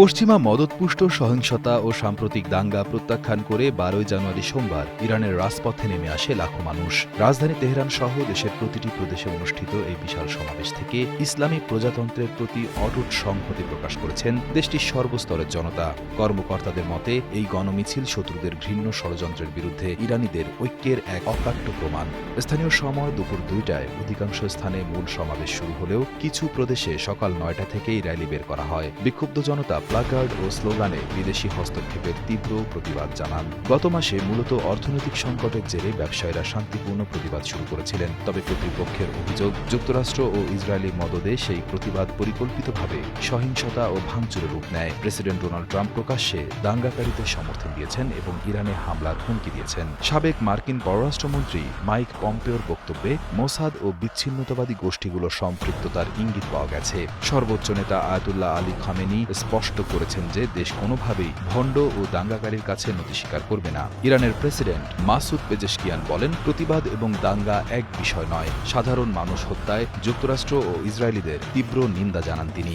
পশ্চিমা মদতপুষ্ট, সহিংসতা ও সাম্প্রতিক দাঙ্গা প্রত্যাখ্যান করে বারোই জানুয়ারি সোমবার ইরানের রাজপথে নেমে আসে লাখো মানুষ। রাজধানী তেহরান সহ দেশের প্রতিটি প্রদেশে অনুষ্ঠিত এই বিশাল সমাবেশ থেকে ইসলামী প্রজাতন্ত্রের প্রতি অটুট সংহতি প্রকাশ করেছেন দেশটির সর্বস্তরের জনতা। কর্মকর্তাদের মতে, এই গণমিছিল শত্রুদের ঘৃণ্য ষড়যন্ত্রের বিরুদ্ধে ইরানিদের ঐক্যের এক অকাট্য প্রমাণ। স্থানীয় সময় দুপুর দুইটায় অধিকাংশ স্থানে মূল সমাবেশ শুরু হলেও কিছু প্রদেশে সকাল নয়টা থেকেই র্যালি বের করা হয়। বিক্ষুব্ধ জনতা প্লাকার্ড ও স্লোগানে বিদেশি হস্তক্ষেপের তীব্র প্রতিবাদ জানান। গত মাসে মূলত অর্থনৈতিক সংকটের জেরে ব্যবসায়ীরা শান্তিপূর্ণ প্রতিবাদ শুরু করেছিলেন। তবে কর্তৃপক্ষের অভিযোগ, যুক্তরাষ্ট্র ও ইসরায়েলের মদদে সেই প্রতিবাদ পরিকল্পিতভাবে সহিংসতা ও ভাঙচুরে রূপ নেয়। প্রেসিডেন্ট ডোনাল্ড ট্রাম্প প্রকাশ্যে দাঙ্গাকারীদের সমর্থন দিয়েছেন এবং ইরানে হামলার হুমকি দিয়েছেন। সাবেক মার্কিন পররাষ্ট্রমন্ত্রী মাইক পম্পেওর বক্তব্যে মোসাদ ও বিচ্ছিন্নতাবাদী গোষ্ঠীগুলোর সম্পৃক্ততার ইঙ্গিত পাওয়া গেছে। সর্বোচ্চ নেতা আয়াতুল্লাহ আলী খামেনি স্পষ্ট করেছেন যে দেশ কোনোভাবেই ভণ্ড ও দাঙ্গাকারীর কাছে নতি স্বীকার করবে না। ইরানের প্রেসিডেন্ট মাসুদ পেজেশকিয়ান বলেন, প্রতিবাদ এবং দাঙ্গা এক বিষয় নয়। সাধারণ মানুষ হত্যায় যুক্তরাষ্ট্র ও ইসরায়েলিদের তীব্র নিন্দা জানান তিনি।